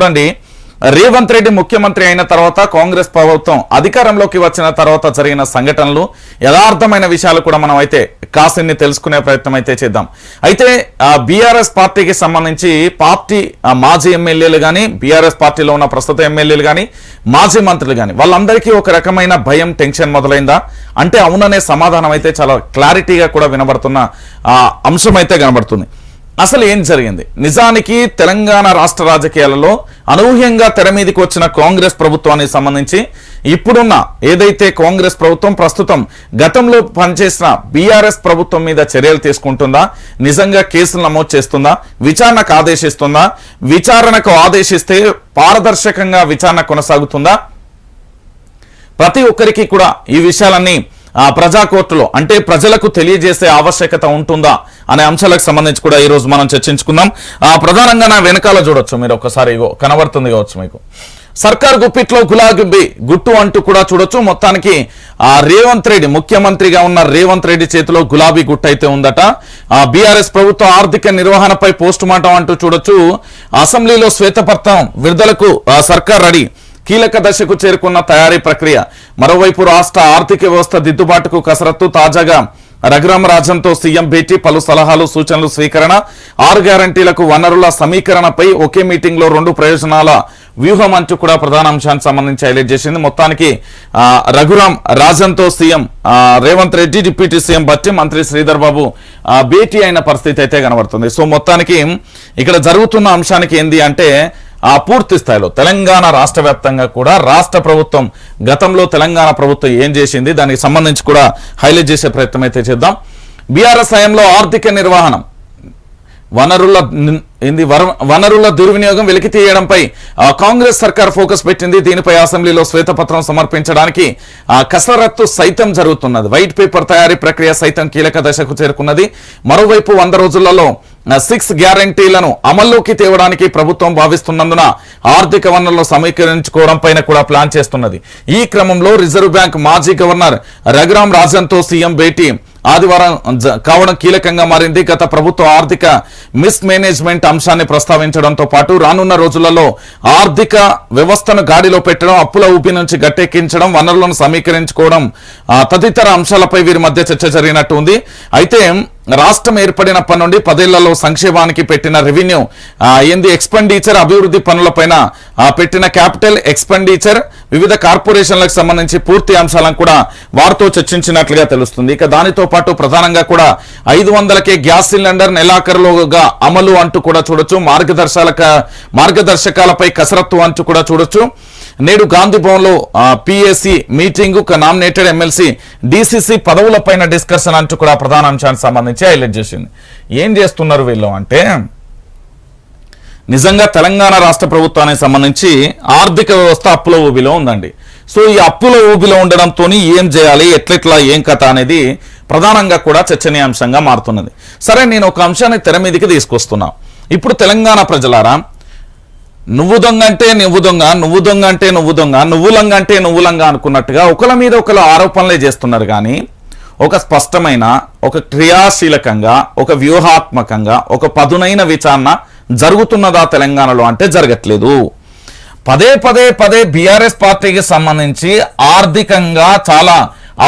చూడండి రేవంత్ రెడ్డి ముఖ్యమంత్రి అయిన తర్వాత కాంగ్రెస్ ప్రభుత్వం అధికారంలోకి వచ్చిన తర్వాత జరిగిన సంఘటనలు యథార్థమైన విషయాలు కూడా మనం అయితే కాసిన్ని తెలుసుకునే ప్రయత్నం అయితే చేద్దాం. అయితే బీఆర్ఎస్ పార్టీకి సంబంధించి పార్టీ మాజీ ఎమ్మెల్యేలు కానీ బీఆర్ఎస్ పార్టీలో ఉన్న ప్రస్తుత ఎమ్మెల్యేలు కానీ మాజీ మంత్రులు కానీ వాళ్ళందరికీ ఒక రకమైన భయం టెన్షన్ మొదలైందా? అంటే అవుననే సమాధానం అయితే చాలా క్లారిటీగా కూడా వినబడుతున్న అంశం అయితే కనబడుతుంది. అసలు ఏం జరిగింది? నిజానికి తెలంగాణ రాష్ట్ర రాజకీయాలలో అనూహ్యంగా తెర మీదకి వచ్చిన కాంగ్రెస్ ప్రభుత్వానికి సంబంధించి ఇప్పుడున్న ఏదైతే కాంగ్రెస్ ప్రభుత్వం ప్రస్తుతం గతంలో పనిచేసిన బీఆర్ఎస్ ప్రభుత్వం మీద చర్యలు తీసుకుంటుందా? నిజంగా కేసులు నమోదు చేస్తుందా? విచారణకు ఆదేశిస్తుందా? విచారణకు ఆదేశిస్తే పారదర్శకంగా విచారణ కొనసాగుతుందా? ప్రతి ఒక్కరికి కూడా ఈ విషయాలన్నీ ఆ, ప్రజా కోర్టులో అంటే ప్రజలకు తెలియజేసే ఆవశ్యకత ఉంటుందా? అనే అంశాలకు సంబంధించి కూడా ఈ రోజు మనం చర్చించుకుందాం. ఆ, ప్రధానంగా నా వెనకాల చూడొచ్చు మీరు ఒకసారి ఇగో కనబడుతుంది కావచ్చు మీకు. సర్కార్ గుప్పిట్లో గులాబీ గుట్టు అంటూ కూడా చూడొచ్చు. మొత్తానికి ఆ రేవంత్ రెడ్డి ముఖ్యమంత్రిగా ఉన్న రేవంత్ రెడ్డి చేతిలో గులాబీ గుట్టు అయితే ఉందట. ఆ బీఆర్ఎస్ ప్రభుత్వ ఆర్థిక నిర్వహణపై పోస్ట్ మార్టం అంటూ చూడొచ్చు. అసెంబ్లీలో శ్వేతపత్రం విడుదలకు సర్కార్ రెడీ. కీలక దశకు చేరుకున్న తయారీ ప్రక్రియ. మరోవైపు రాష్ట్ర ఆర్థిక వ్యవస్థ దిద్దుబాటుకు కసరత్తు తాజాగా రఘురామరాజన్తో సీఎం భేటీ పలు సలహాలు సూచనలు స్వీకరణ ఆరు గ్యారంటీలకు వనరుల సమీకరణపై ఒకే మీటింగ్లో రెండు ప్రయోజనాల వ్యూహం అంటూ కూడా ప్రధాన అంశానికి సంబంధించి హైలైట్ చేసింది. మొత్తానికి Raghuram రాజన్తో CM Revanth Reddy deputy CM Bhatti మంత్రి శ్రీధర్ బాబు భేటీ అయిన పరిస్థితి అయితే కనబడుతుంది. సో మొత్తానికి ఇక్కడ జరుగుతున్న అంశానికి ఏంది అంటే ఆ పూర్తి స్థాయిలో తెలంగాణ రాష్ట్ర వ్యాప్తంగా కూడా రాష్ట్ర ప్రభుత్వం గతంలో తెలంగాణ ప్రభుత్వం ఏం చేసింది? దానికి సంబంధించి కూడా హైలైట్ చేసే ప్రయత్నం అయితే చేద్దాం. బీఆర్ఎస్ హయాంలో ఆర్థిక నిర్వహణం. వనరుల ఏంది? వనరుల దుర్వినియోగం వెలికి తీయడంపై ఆ, కాంగ్రెస్ సర్కార్ ఫోకస్ పెట్టింది. దీనిపై అసెంబ్లీలో శ్వేతపత్రం సమర్పించడానికి ఆ, కసరత్తు సైతం జరుగుతున్నది. వైట్ పేపర్ తయారీ ప్రక్రియ సైతం కీలక దశకు చేరుకున్నది. మరోవైపు వంద రోజులలో సిక్స్ గ్యారంటీలను అమల్లోకి తేవడానికి ప్రభుత్వం భావిస్తున్నందున ఆర్థిక వనరులు సమీకరించుకోవడం పైన కూడా ప్లాన్ చేస్తున్నది. ఈ క్రమంలో రిజర్వ్ బ్యాంక్ మాజీ గవర్నర్ రఘురాం రాజన్తో సీఎం భేటీ ఆదివారం జ- కావడం కీలకంగా మారింది. గత ప్రభుత్వ ఆర్థిక మిస్ మేనేజ్మెంట్ అంశాన్ని ప్రస్తావించడంతో పాటు రానున్న రోజులలో ఆర్థిక వ్యవస్థను గాడిలో పెట్టడం అప్పుల ఊపి నుంచి గట్టెక్కించడం వనరులను సమీకరించుకోవడం తదితర అంశాలపై వీరి మధ్య చర్చ జరిగినట్టు ఉంది. అయితే రాష్ట్రం ఏర్పడినప్పటి నుండి పదేళ్ళలో సంక్షేమానికి పెట్టిన రెవెన్యూ ఏంది ఎక్స్పెండిచర్ అభివృద్ధి పనులపైన పెట్టిన క్యాపిటల్ ఎక్స్పెండిచర్ వివిధ కార్పొరేషన్లకు సంబంధించి పూర్తి అంశాలను కూడా వారితో చర్చించినట్లుగా తెలుస్తుంది. ఇక దానితో పాటు ప్రధానంగా కూడా ఐదు వందలకే గ్యాస్ సిలిండర్ నెలాఖరులోగా అమలు అంటూ కూడా చూడొచ్చు. మార్గదర్శక మార్గదర్శకాలపై కసరత్తు అంటూ కూడా చూడొచ్చు. నేడు గాంధీ భవన్లో PSC meeting nominated MLC DCC పదవులపైన discussion అంటూ కూడా ప్రధాన అంశానికి సంబంధించి హైలైట్ చేసింది. ఏం చేస్తున్నారు వీళ్ళు అంటే నిజంగా తెలంగాణ రాష్ట్ర ప్రభుత్వానికి సంబంధించి ఆర్థిక వ్యవస్థ అప్పుల ఊబిలో ఉందండి. సో ఈ అప్పుల ఊబిలో ఉండడంతో ఏం చేయాలి ఎట్లెట్లా ఏం కథ అనేది ప్రధానంగా కూడా చర్చనీయాంశంగా మారుతున్నది. సరే నేను ఒక అంశాన్ని తెర మీదకి తీసుకొస్తున్నా. ఇప్పుడు తెలంగాణ ప్రజలారా నువ్వు దొంగ అంటే నువ్వు దొంగ నువ్వు దొంగ అంటే నువ్వు దొంగ నువ్వు లంగ అంటే నువ్వు లంగ అనుకున్నట్టుగా ఒకళ్ళ మీద ఒకరు ఆరోపణలే చేస్తున్నారు కానీ ఒక స్పష్టమైన ఒక క్రియాశీలకంగా ఒక వ్యూహాత్మకంగా ఒక పదునైన విచారణ జరుగుతున్నదా తెలంగాణలో అంటే జరగట్లేదు. పదే పదే పదే బీఆర్ఎస్ పార్టీకి సంబంధించి ఆర్థికంగా చాలా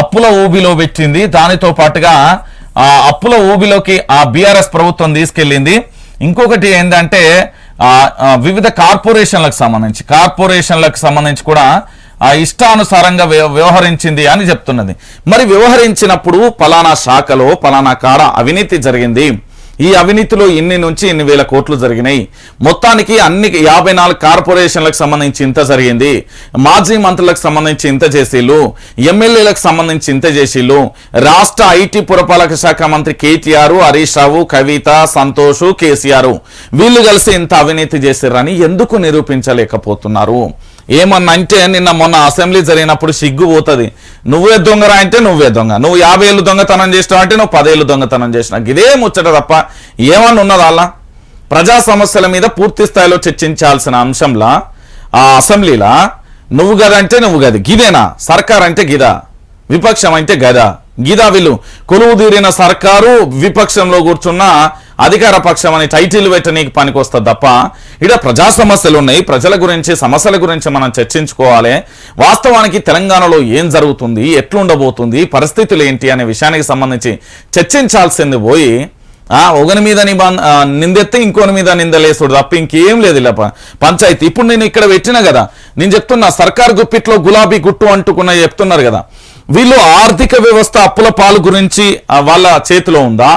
అప్పుల ఊబిలో పెట్టింది. దానితో పాటుగా ఆ అప్పుల ఊబిలోకి ఆ బీఆర్ఎస్ ప్రభుత్వం తీసుకెళ్ళింది. ఇంకొకటి ఏంటంటే వివిధ కార్పొరేషన్లకు సంబంధించి కార్పొరేషన్లకు సంబంధించి కూడా ఆ ఇష్టానుసారంగా వ్యవ- వ్యవహరించింది అని చెప్తున్నది. మరి వ్యవహరించినప్పుడు పలానా శాఖలో పలానా కాడ అవినీతి జరిగింది. ఈ అవినీతిలో ఇన్ని నుంచి ఇన్ని వేల కోట్లు జరిగినాయి. మొత్తానికి అన్ని యాభై నాలుగు కార్పొరేషన్లకు సంబంధించి ఇంత జరిగింది. మాజీ మంత్రులకు సంబంధించి ఇంత చేసేళ్ళు. ఎమ్మెల్యేలకు సంబంధించి ఇంత చేసిళ్ళు. రాష్ట్ర ఐటీ పురపాలక శాఖ మంత్రి కేటీఆర్ హరీష్ రావు కవిత సంతోష్ కేసీఆర్ వీళ్ళు కలిసి ఇంత అవినీతి చేసిర్రని ఎందుకు నిరూపించలేకపోతున్నారు? ఏమన్నా అంటే నిన్న మొన్న అసెంబ్లీ జరిగినప్పుడు సిగ్గు పోతుంది. నువ్వే దొంగరా అంటే నువ్వే దొంగ. నువ్వు యాభై ఏళ్ళు దొంగతనం చేసినావు అంటే నువ్వు పదేళ్ళు దొంగతనం చేసినావు. ఇదే ముచ్చట తప్ప ఏమన్నా ఉన్నదా అలా ప్రజా సమస్యల మీద పూర్తి స్థాయిలో చర్చించాల్సిన అంశంలా? ఆ అసెంబ్లీలా? నువ్వు గదంటే నువ్వు గది. గిదేనా? సర్కార్ అంటే గిదా. విపక్షం అంటే గదా. గిదా వీళ్ళు కొలువు తీరిన సర్కారు విపక్షంలో కూర్చున్న అధికార పక్షం అని టైటిల్ పెట్టనీకి పనికొస్తుంది తప్ప ఇక్కడ ప్రజా సమస్యలు ఉన్నాయి. ప్రజల గురించి సమస్యల గురించి మనం చర్చించుకోవాలి. వాస్తవానికి తెలంగాణలో ఏం జరుగుతుంది ఎట్లుండబోతుంది పరిస్థితులు ఏంటి అనే విషయానికి సంబంధించి చర్చించాల్సింది పోయి ఒకని మీద నిబంధ నిందెత్తే ఇంకోని మీద నిందలేసుడు తప్ప ఇంకేం లేదు ఇలా పంచాయతీ. ఇప్పుడు నేను ఇక్కడ పెట్టిన కదా నేను చెప్తున్నా సర్కార్ గుప్పిట్లో గులాబీ గుట్టు అంటుకున్న చెప్తున్నారు కదా. వీళ్ళు ఆర్థిక వ్యవస్థ అప్పుల పాలు గురించి వాళ్ళ చేతిలో ఉందా?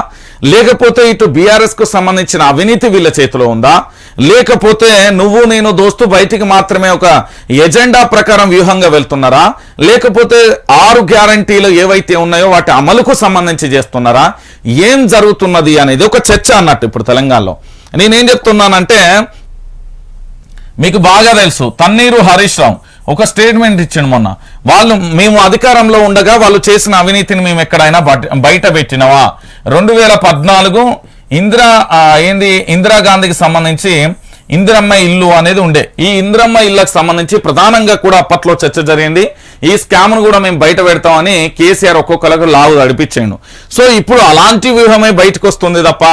లేకపోతే ఇటు బీఆర్ఎస్కు సంబంధించిన అవినీతి వీళ్ళ చేతిలో ఉందా? లేకపోతే నువ్వు నేను దోస్తు బయటికి మాత్రమే ఒక ఎజెండా ప్రకారం వ్యూహంగా వెళ్తున్నారా? లేకపోతే ఆరు గ్యారంటీలు ఏవైతే ఉన్నాయో వాటి అమలుకు సంబంధించి చేస్తున్నారా? ఏం జరుగుతున్నది అనేది ఒక చర్చ అన్నట్టు ఇప్పుడు తెలంగాణలో. నేనేం చెప్తున్నానంటే మీకు బాగా తెలుసు తన్నీరు హరీష్ రావు ఒక స్టేట్మెంట్ ఇచ్చిండు మొన్న. వాళ్ళు మేము అధికారంలో ఉండగా వాళ్ళు చేసిన అవినీతిని మేము ఎక్కడైనా బట్- బయట పెట్టినవా? రెండు వేల పద్నాలుగు ఇందిరా ఏంది ఇందిరాగాంధీకి సంబంధించి ఇందిరమ్మ ఇల్లు అనేది ఉండే. ఈ ఇందిరమ్మ ఇళ్ళకు సంబంధించి ప్రధానంగా కూడా అప్పట్లో చర్చ జరిగింది. ఈ స్కామ్ను కూడా మేము బయట పెడతామని కేసీఆర్ ఒక్కొక్కరికి లావు నడిపించాడు. సో ఇప్పుడు అలాంటి వ్యూహమే బయటకు వస్తుంది తప్ప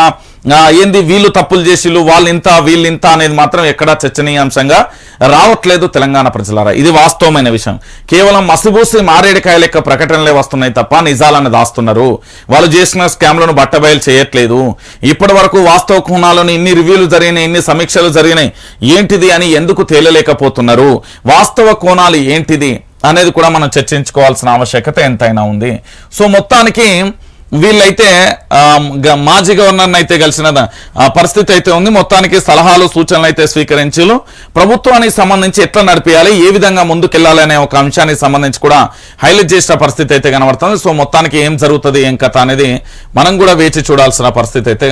ఏంది వీళ్ళు తప్పులు చేసిళ్ళు వాళ్ళు ఇంత వీళ్ళు ఇంత అనేది మాత్రం ఎక్కడా చర్చనీయాంశంగా రావట్లేదు తెలంగాణ ప్రజలారా. ఇది వాస్తవమైన విషయం. కేవలం మసిబూసి మారేడికాయ లెక్క ప్రకటనలే వస్తున్నాయి తప్ప నిజాలను దాస్తున్నారు. వాళ్ళు చేసిన స్కామ్లను బట్టబయలు చేయట్లేదు. ఇప్పటి వరకు వాస్తవ కోణాలను ఇన్ని రివ్యూలు జరిగినాయి ఇన్ని సమీక్షలు జరిగినాయి. ఏంటిది అని ఎందుకు తేలలేకపోతున్నారు? వాస్తవ కోణాలు ఏంటిది అనేది కూడా మనం చర్చించుకోవాల్సిన ఆవశ్యకత ఎంతైనా ఉంది. సో మొత్తానికి వీళ్ళైతే మాజీ గవర్నర్ అయితే కలిసిన పరిస్థితి అయితే ఉంది. మొత్తానికి సలహాలు సూచనలు అయితే స్వీకరించారు ప్రభుత్వానికి సంబంధించి ఎట్లా నడిపేయాలి ఏ విధంగా ముందుకెళ్ళాలి అనే ఒక అంశానికి సంబంధించి కూడా హైలైట్ చేసిన పరిస్థితి అయితే కనబడుతుంది. సో మొత్తానికి ఏం జరుగుతుంది ఏం కథ అనేది మనం కూడా వేచి చూడాల్సిన పరిస్థితి అయితే